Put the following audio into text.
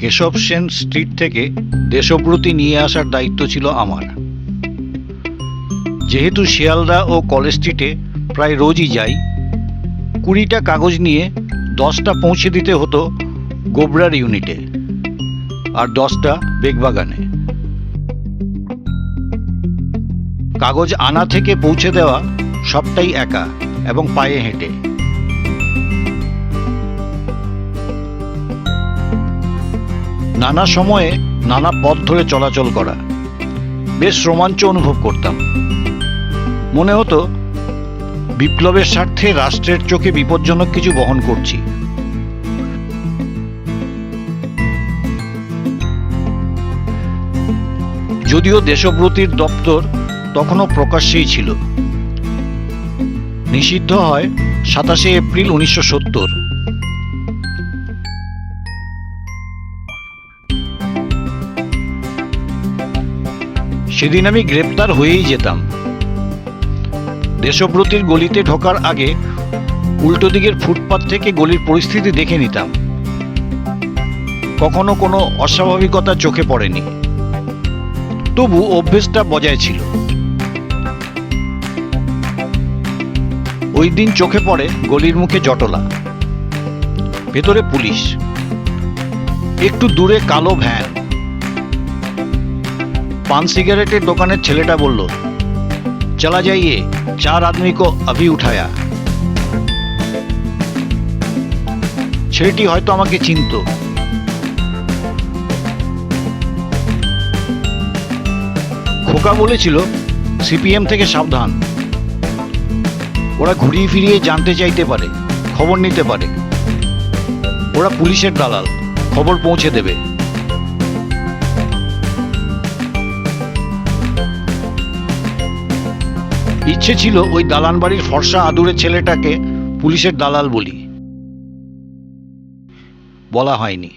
Keshab Sen street থেকে দেশব্রতি নিয়ে আসার দায়িত্ব ছিল আমার। যেহেতু শিয়ালদা ও কলেজ স্ট্রিটে প্রায় রোজই যাই, কুড়িটা কাগজ নিয়ে দশটা পৌঁছে দিতে হতো গোবরার ইউনিটে আর দশটা বেগবাগানে। কাগজ আনা থেকে পৌঁছে দেওয়া সবটাই একা এবং পায়ে হেঁটে। নানা সময়ে নানা পথ ধরে চলাচল করা। বেশ রোমাঞ্চ অনুভব করতাম। মনে হতো, বিপ্লবের স্বার্থে রাষ্ট্রের চোখে বিপজ্জনক কিছু বহন করছি। যদিও দেশব্রতির দপ্তর তখনও প্রকাশ্যেই ছিল। নিষিদ্ধ হয় সাতাশে এপ্রিল উনিশশো সত্তর। সেদিন আমি গ্রেপ্তার হয়েই যেতাম। দেশব্রতির গলিতে ঢোকার আগে উল্টো দিকের ফুটপাত থেকে গলির পরিস্থিতি দেখে নিতাম। কখনো কোনো অস্বাভাবিকতা চোখে পড়েনি। তবু অভ্যেসটা বজায় ছিল। ওই দিন চোখে পড়ে গলির মুখে জটলা। ভেতরে পুলিশ। একটু দূরে কালো ভ্যান। পান সিগারেটের দোকানের ছেলেটা বলল, চলা যাইয়ে চার আদমি কো আভি উঠায়া। ছেলেটি হয়তো আমাকে চিনত। খোকা বলেছিল, সিপিএম থেকে সাবধান। ওরা ঘুরিয়ে ফিরিয়ে জানতে চাইতে পারে, খবর নিতে পারে। ওরা পুলিশের দালাল, খবর পৌঁছে দেবে। ইচ্ছে ছিল ওই দালান বাড়ির ফর্সা আদুরে ছেলেটাকে পুলিশের দালাল বলি। বলা হয়নি।